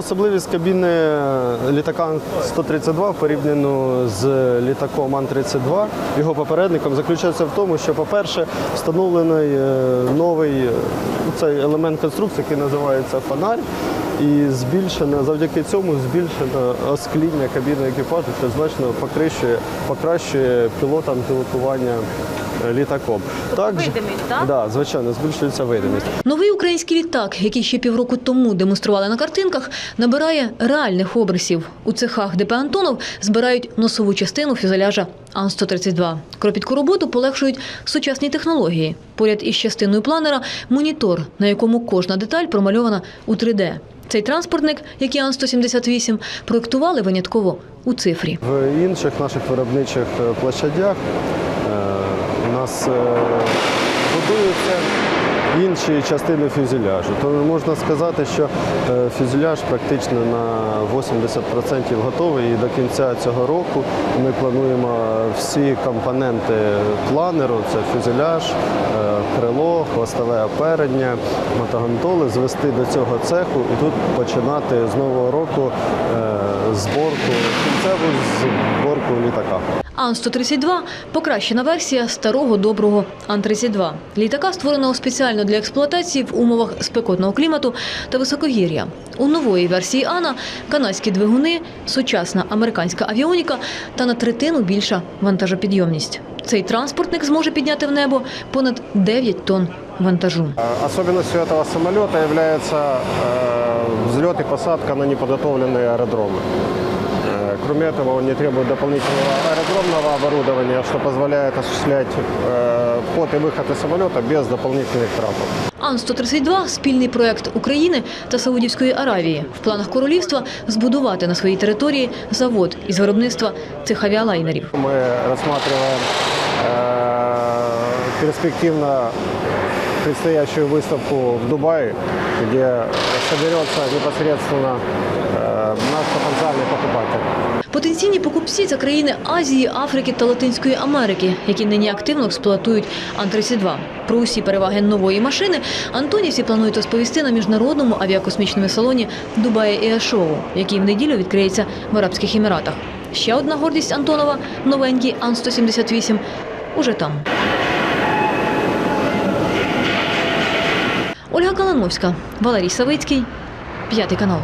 Особливість кабіни літака Ан-132 порівняно з літаком Ан-32, його попередником, заключається в тому, що, по-перше, встановлений е, новий е, цей елемент конструкції, який називається фонарь, і збільшено, завдяки цьому збільшено оскління кабіни екіпажу, що значно покращує, покращує пілотам пілотування е, літаком. Також- видимість, так? Да, звичайно, збільшується видимість. Новий український літак, який ще півроку тому демонстрували на картинках, набирає реальних обрисів. У цехах ДП Антонов збирають носову частину фюзеляжа Ан-132. Кропітку роботу полегшують сучасні технології. Поряд із частиною планера монітор, на якому кожна деталь промальована у 3D. Цей транспортник, як і Ан-178, проєктували винятково у цифрі. В інших наших виробничих е, площадях е, у нас е, будуються інші частини фюзеляжу. То можна сказати, що е, фюзеляж практично на 80% готовий. І до кінця цього року ми плануємо всі компоненти планеру, це фюзеляж, е, крило, хвостове оперення, мотогонтоли звести до цього цеху. І тут починати з нового року е, зборку, кінцеву зборку літака. Ан-132 – покращена версія старого доброго Ан-32. Літака створеного спеціально для експлуатації в умовах спекотного клімату та високогір'я. У нової версії Ана – канадські двигуни, сучасна американська авіоніка та на третину більша вантажопідйомність. Цей транспортник зможе підняти в небо понад 9 тонн вантажу. А, Особенностью этого самолета является э, взлет и посадка на неподготовленные аэродромы. Э, Кроме этого, он не требует дополнительного аэродромного оборудования, что позволяет осуществлять э, вход и выход из самолета без дополнительных трат. Ан-132 – спільний проект України та Саудівської Аравії. В планах королівства збудувати на своїй території завод із виробництва цих авіалайнерів. Мы рассматриваем э, перспективно предстоящую выставку в Дубае, где соберется непосредственно э, наш потенциальный покупатель. Потенційні покупці це країни Азії, Африки та Латинської Америки, які нині активно експлуатують Ан-32. Про усі переваги нової машини антонівці планують розповісти на міжнародному авіакосмічному салоні Дубай Аir який в неділю відкриється в Арабських Еміратах. Ще одна гордість Антонова новенький Ан-178 уже там. Ольга Калановська, Валерій Савицький, п'ятий канал.